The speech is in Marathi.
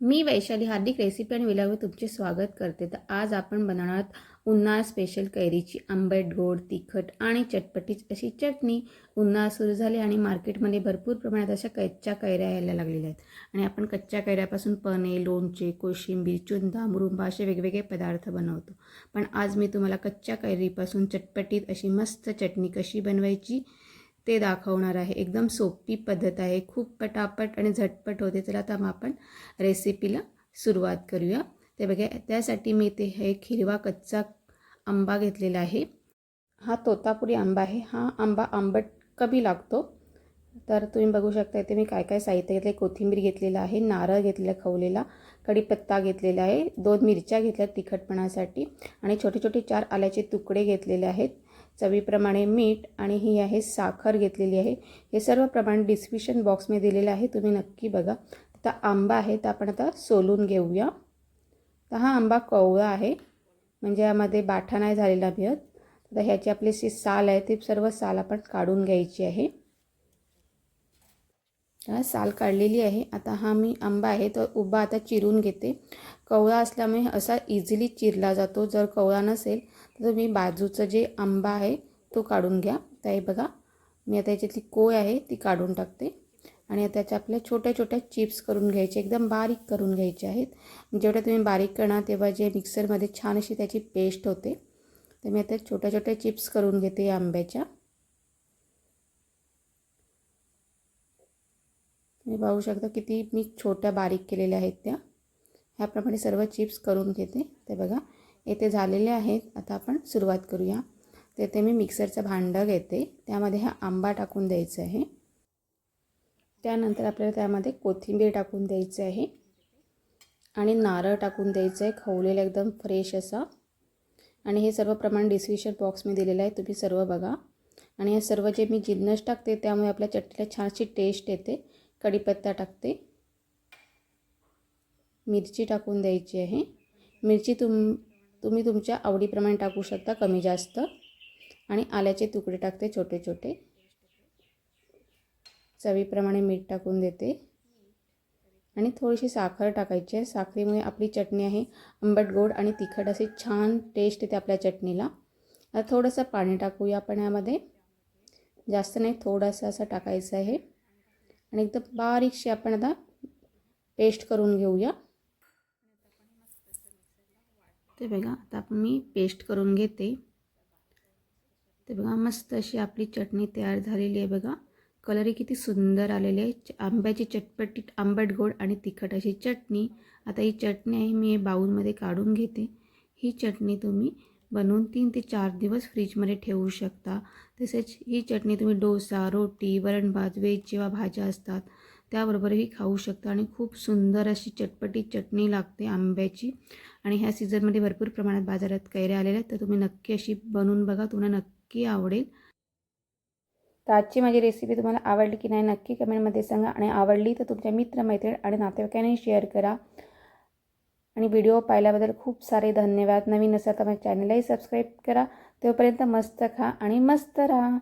मी वैशाली हार्दिक रेसिपी आणि विलावर तुमचे स्वागत करते. तर आज आपण बनवणार आहोत उन्हाळा स्पेशल कैरीची आंबट गोड तिखट आणि चटपटीच अशी चटणी. उन्हाळा सुरू झाले आणि मार्केटमध्ये भरपूर प्रमाणात अशा कच्च्या कैऱ्या यायला लागलेल्या आहेत. आणि आपण कच्च्या कैऱ्यापासून पने लोणचे कोशिंबीर चुंदा मुरुंबा असे वेगवेगळे पदार्थ बनवतो. पण आज मी तुम्हाला कच्च्या कैरीपासून चटपटीत अशी मस्त चटणी कशी बनवायची ते दाखवणार आहे. एकदम सोपी पद्धत आहे. खूप पटापट आणि झटपट होते. चला आता मग आपण रेसिपीला सुरुवात करूया. ते बघा त्यासाठी मी ते हे हिरवा कच्चा आंबा घेतलेला आहे. हा तोतापुरी आंबा आहे. हा आंबा आंबट कमी लागतो. तर तुम्ही बघू शकता इथे मी काय काय साहित्य घेतलं कोथिंबीर घेतलेलं आहे नारळ घेतलेला खवलेला कढीपत्ता घेतलेला आहे दोन मिरच्या घेतल्या तिखटपणासाठी आणि छोटे छोटे चार आल्याचे तुकडे घेतलेले आहेत. चवीप्रमाणे मीठ आणि ही आहे साखर घेतलेली आहे. हे सर्व प्रमाण डिस्क्रिप्शन बॉक्समध्ये दिलेलं आहे. तुम्ही नक्की बघा. आता आंबा आहे तर आपण आता सोलून घेऊया. तर हा आंबा कवळा आहे. म्हणजे यामध्ये बाठा नाही झालेला मिळत. तर ह्याची आपली जी साल आहे ती सर्व साल आपण काढून घ्यायची आहे. साल काढलेली आहे. आता हा मी आंबा आहे तर उभा आता चिरून घेते. कवळा असल्यामुळे असा इझिली चिरला जातो. जर कवळा नसेल तर तुम्ही बाजूचं जे आंबा आहे तो काढून घ्या. तर हे बघा मी आता याच्यातली कोय आहे ती काढून टाकते. आणि आता त्याच्या आपल्या छोट्या छोट्या चिप्स करून घ्यायचे एकदम बारीक करून घ्यायचे आहेत. म्हणजे जेवढ्या तुम्ही बारीक करणार तेव्हा जे मिक्सरमध्ये छान अशी त्याची पेस्ट होते. तर मी आता छोट्या छोट्या चिप्स करून घेते या आंब्याच्या. तुम्ही पाहू शकता किती मी छोट्या बारीक केलेल्या आहेत त्या. ह्याप्रमाणे सर्व चिप्स करून घेते. ते बघा येथे झालेले आहेत. आता आपण सुरुवात करूया. तेथे मी मिक्सरचं भांडं घेते. त्यामध्ये हा आंबा टाकून द्यायचा आहे. त्यानंतर आपल्याला त्यामध्ये कोथिंबीर टाकून द्यायचं आहे. आणि नारळ टाकून द्यायचं आहे. खवलेलं एकदम फ्रेश असा. आणि हे सर्व प्रमाण डिस्क्रिप्शन बॉक्स मी दिलेलं आहे. तुम्ही सर्व बघा. आणि हे सर्व जे मी जिन्नस टाकते त्यामुळे आपल्या चटणीला छानशी टेस्ट येते. कढीपत्ता टाकते. मिरची टाकून द्यायची आहे. मिरची तुम तुम्ही तुमच्या आवडीप्रमाणे टाकू शकता कमी जास्त. आणि आल्याचे तुकडे टाकते छोटे छोटे. चवीप्रमाणे मीठ टाकून देते. आणि थोडीशी साखर टाकायची आहे. साखरेमुळे आपली चटणी आहे आंबट गोड आणि तिखट अशी छान टेस्ट येते आपल्या चटणीला. आता थोडंसं पाणी टाकूया आपण यामध्ये. जास्त नाही थोडंसं असं टाकायचं आहे. आणि एकदम बारीकशी आपण आता पेस्ट करून घेऊया. ते बघा आता मी पेस्ट करून घेते. ते बघा मस्त अशी आपली चटणी तयार झालेली आहे बघा. कलरही किती सुंदर आलेली आहे. आंब्याची चटपटी आंबट गोड आणि तिखट अशी चटणी. आता ही चटणी आहे मी हे बाऊलमध्ये काढून घेते. ही चटणी तुम्ही बनवून तीन ते चार दिवस फ्रीजमध्ये ठेवू शकता. तसेच ही चटणी तुम्ही डोसा रोटी वरण भात वेज जेव्हा भाज्या असतात त्याबरोबरही खाऊ शकता आणि खूप सुंदर अशी चटपटी चटणी लागते आंब्याची. आणि ह्या सीझनमध्ये भरपूर प्रमाणात बाजारात कैऱ्या आलेल्या आहेत तर तुम्ही नक्की अशी बनवून बघा तुम्हाला नक्की आवडेल. तर आजची माझी रेसिपी तुम्हाला आवडली की नाही नक्की कमेंटमध्ये सांगा. आणि आवडली तर तुमच्या मित्रमैत्रीण आणि नातेवाईकांनी शेअर करा. आणि व्हिडिओ पाहिल्याबद्दल खूप सारे धन्यवाद. नवीन असाल तर माझ्या चॅनलही सबस्क्राईब करा. तोपर्यंत मस्त खा आणि मस्त राहा.